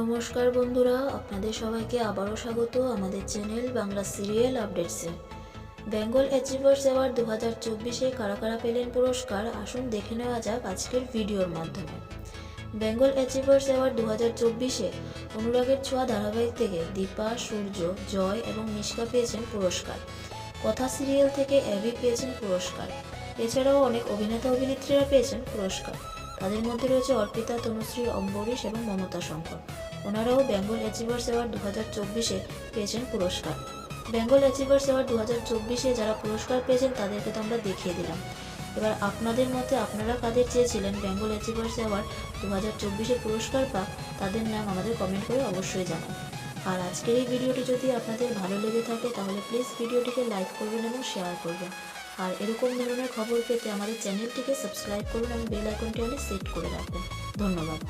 নমস্কার বন্ধুরা, আপনাদের সবাইকে আবারও স্বাগত আমাদের চ্যানেল বাংলা সিরিয়াল আপডেটসে। বেঙ্গল অ্যাচিভার্স অ্যাওয়ার্ড দু হাজার চব্বিশে কারা কারা পেলেন পুরস্কার? আসুন দেখে নেওয়া যাক আজকের ভিডিওর মাধ্যমে। বেঙ্গল অ্যাচিভার্স অ্যাওয়ার্ড দু হাজার চব্বিশে অনুরাগের ছোঁয়া ধারাবাহিক থেকে দীপা, সূর্য, জয় এবং মিশকা পেয়েছেন পুরস্কার। কথা সিরিয়াল থেকে অ্যাবি পেয়েছেন পুরস্কার। এছাড়াও অনেক অভিনেতা অভিনেত্রীরা পেয়েছেন পুরস্কার। তাদের মধ্যে রয়েছে অর্পিতা, তনুশ্রী, অম্বরীশ এবং মমতা শঙ্কর। ওনারাও বেঙ্গল অ্যাচিভার্স অ্যাওয়ার্ড দু হাজার চব্বিশে পেয়েছেন পুরস্কার। বেঙ্গল অ্যাচিভার্স অ্যাওয়ার্ড দু হাজার চব্বিশে যারা পুরস্কার পেয়েছেন, তাদেরকে তো আমরা দেখিয়ে দিলাম। এবার আপনাদের মতে আপনারা কাদের চেয়েছিলেন বেঙ্গল অ্যাচিভার্স অ্যাওয়ার্ড দু হাজার চব্বিশে পুরস্কার পাক? তাদের নাম আমাদের কমেন্ট করে অবশ্যই জানান। আর আজকের এই ভিডিওটি যদি আপনাদের ভালো লেগে থাকে, তাহলে প্লিজ ভিডিওটিকে লাইক করবেন এবং শেয়ার করবেন। আর এরকম ধরনের খবর পেতে আমাদের চ্যানেলটিকে সাবস্ক্রাইব করুন এবং বেল আইকনটি সেট করে রাখবেন ধন্যবাদ।